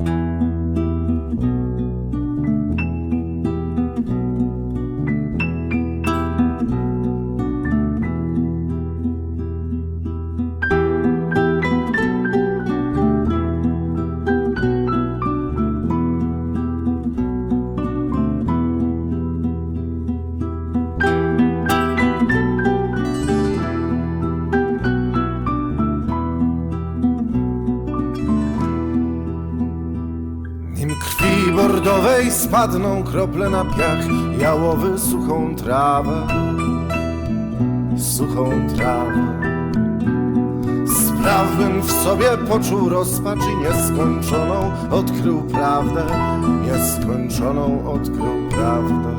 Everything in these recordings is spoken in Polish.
Nim bordowej spadną krople na piach, jałowy suchą trawę, suchą trawę. Sprawbym w sobie poczuł rozpacz i nieskończoną odkrył prawdę, nieskończoną odkrył prawdę.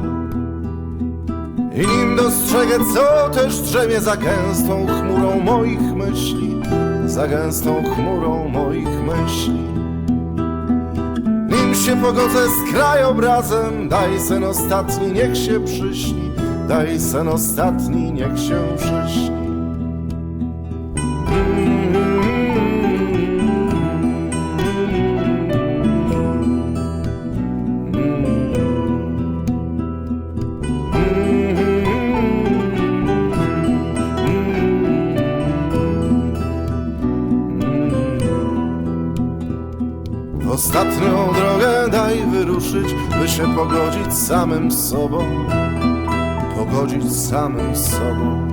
I nim dostrzegę, co też drzemie za gęstą chmurą moich myśli, za gęstą chmurą moich myśli. Się pogodzę z krajobrazem, daj sen ostatni, niech się przyśni, daj sen ostatni, niech się przyśni. Ostatnią drogę daj wyruszyć, by się pogodzić samym sobą, pogodzić samym sobą.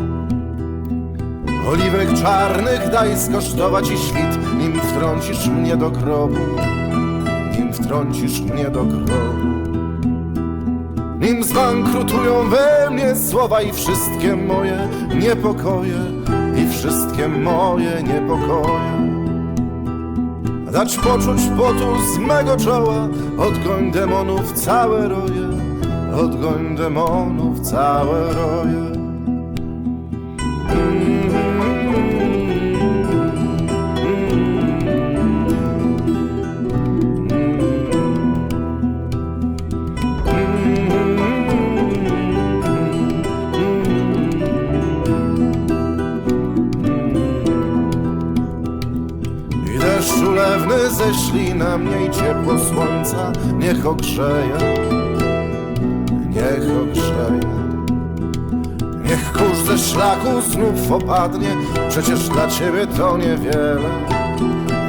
Oliwek czarnych daj skosztować i świt, nim wtrącisz mnie do grobu, nim wtrącisz mnie do grobu. Nim zbankrutują we mnie słowa i wszystkie moje niepokoje, i wszystkie moje niepokoje. Dać poczuć potu z mego czoła. Odgoń demonów całe roje. Odgoń demonów całe roje. I ulewny ześlij na mnie i ciepło słońca. Niech ogrzeje, niech ogrzeje. Niech kurz ze szlaku znów opadnie. Przecież dla ciebie to niewiele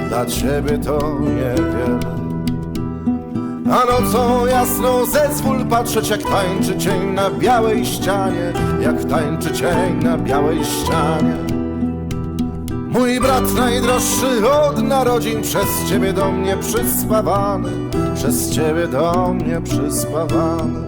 Dla ciebie to niewiele. A nocą jasną zezwól patrzeć jak tańczy cień na białej ścianie Jak tańczy cień na białej ścianie Mój brat najdroższy od narodzin Przez ciebie do mnie przyspawany Przez ciebie do mnie przyspawany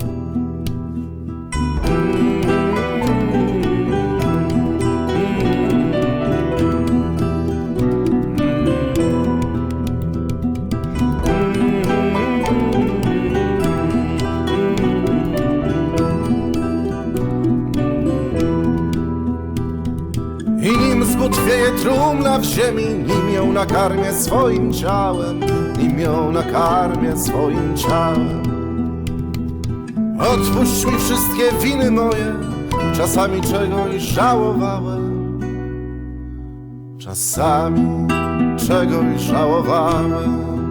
I nim zbutwieje trumna w ziemi Nim ją nakarmię swoim ciałem Nim ją nakarmię swoim ciałem. Odpuść mi wszystkie winy moje Czasami czegoś żałowałem. Czasami czegoś żałowałem